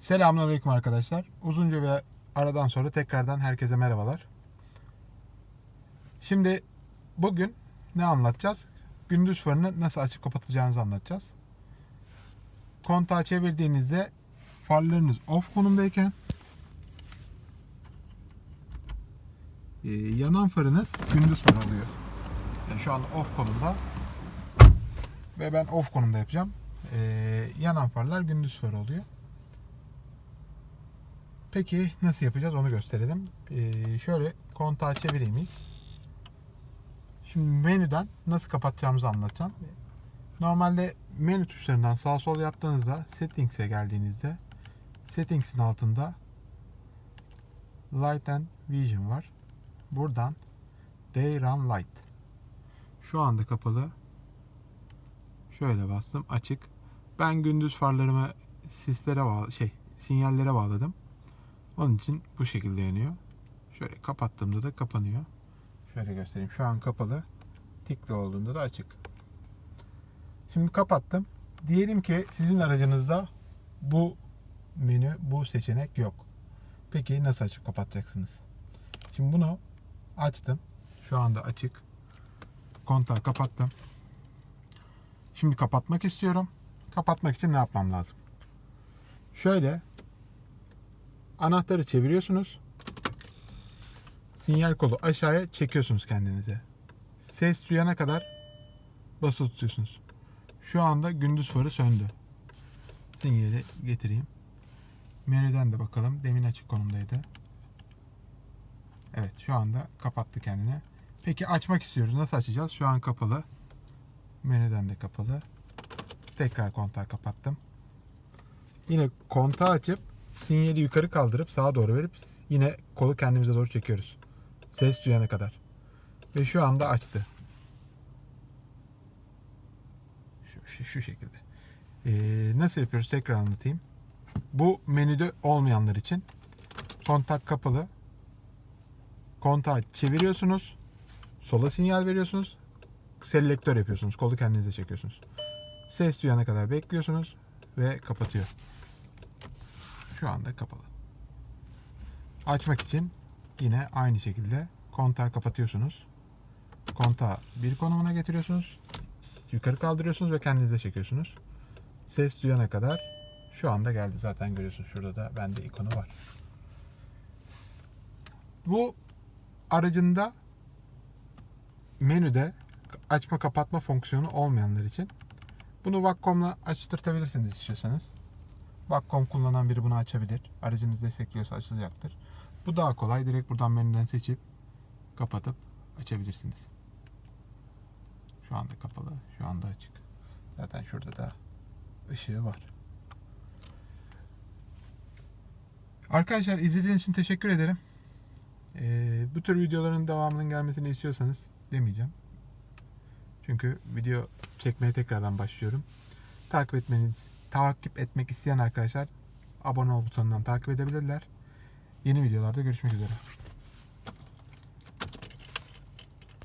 Selamünaleyküm arkadaşlar. Uzunca bir aradan sonra tekrardan herkese merhabalar. Şimdi bugün ne anlatacağız? Gündüz farını nasıl açıp kapatacağınızı anlatacağız. Kontağı çevirdiğinizde farlarınız off konumdayken e, yanan farınız gündüz far oluyor. Yani şu an off konumda ve ben off konumda yapacağım. E, yanan farlar gündüz farı oluyor. Peki nasıl yapacağız onu gösterelim. Ee, şöyle kontağı çevireyim ilk. Şimdi menüden nasıl kapatacağımızı anlatacağım. Normalde menü tuşlarından sağ sol yaptığınızda Settings'e geldiğinizde Settings'in altında Light and Vision var. Buradan Day Run Light. Şu anda kapalı. Şöyle bastım açık. Ben gündüz farlarımı sislere bağlı şey sinyallere bağladım. Onun için bu şekilde yanıyor. Şöyle kapattığımda da kapanıyor. Şöyle göstereyim. Şu an kapalı. Tikli olduğunda da açık. Şimdi kapattım. Diyelim ki sizin aracınızda bu menü, bu seçenek yok. Peki nasıl açıp kapatacaksınız? Şimdi bunu açtım. Şu anda açık. Kontağı kapattım. Şimdi kapatmak istiyorum. Kapatmak için ne yapmam lazım? Şöyle anahtarı çeviriyorsunuz. Sinyal kolu aşağıya çekiyorsunuz kendinize. Ses duyana kadar basılı tutuyorsunuz. Şu anda gündüz farı söndü. Sinyali getireyim. Menüden de bakalım. Demin açık konumdaydı. Evet şu anda kapattı kendini. Peki açmak istiyoruz. Nasıl açacağız? Şu an kapalı. Menüden de kapalı. Tekrar kontağı kapattım. Yine kontağı açıp sinyali yukarı kaldırıp sağa doğru verip yine kolu kendimize doğru çekiyoruz. Ses duyana kadar. Ve şu anda açtı. Şu, şu, şekilde. Ee, nasıl yapıyoruz tekrar anlatayım. Bu menüde olmayanlar için kontak kapalı. Kontağı çeviriyorsunuz. Sola sinyal veriyorsunuz. Selektör yapıyorsunuz. Kolu kendinize çekiyorsunuz. Ses duyana kadar bekliyorsunuz ve kapatıyor. Şu anda kapalı. Açmak için yine aynı şekilde kontağı kapatıyorsunuz. Kontağı bir konumuna getiriyorsunuz. Yukarı kaldırıyorsunuz ve kendinize çekiyorsunuz. Ses duyana kadar şu anda geldi zaten görüyorsunuz. Şurada da bende ikonu var. Bu aracında menüde açma kapatma fonksiyonu olmayanlar için bunu Wacom'la açtırtabilirsiniz istiyorsanız. Wacom kullanan biri bunu açabilir. Aracınız destekliyorsa açılacaktır. Bu daha kolay. Direkt buradan menüden seçip kapatıp açabilirsiniz. Şu anda kapalı. Şu anda açık. Zaten şurada da ışığı var. Arkadaşlar izlediğiniz için teşekkür ederim. Ee, bu tür videoların devamının gelmesini istiyorsanız demeyeceğim. Çünkü video çekmeye tekrardan başlıyorum. Takip etmeniz, takip etmek isteyen arkadaşlar abone ol butonundan takip edebilirler. Yeni videolarda görüşmek üzere.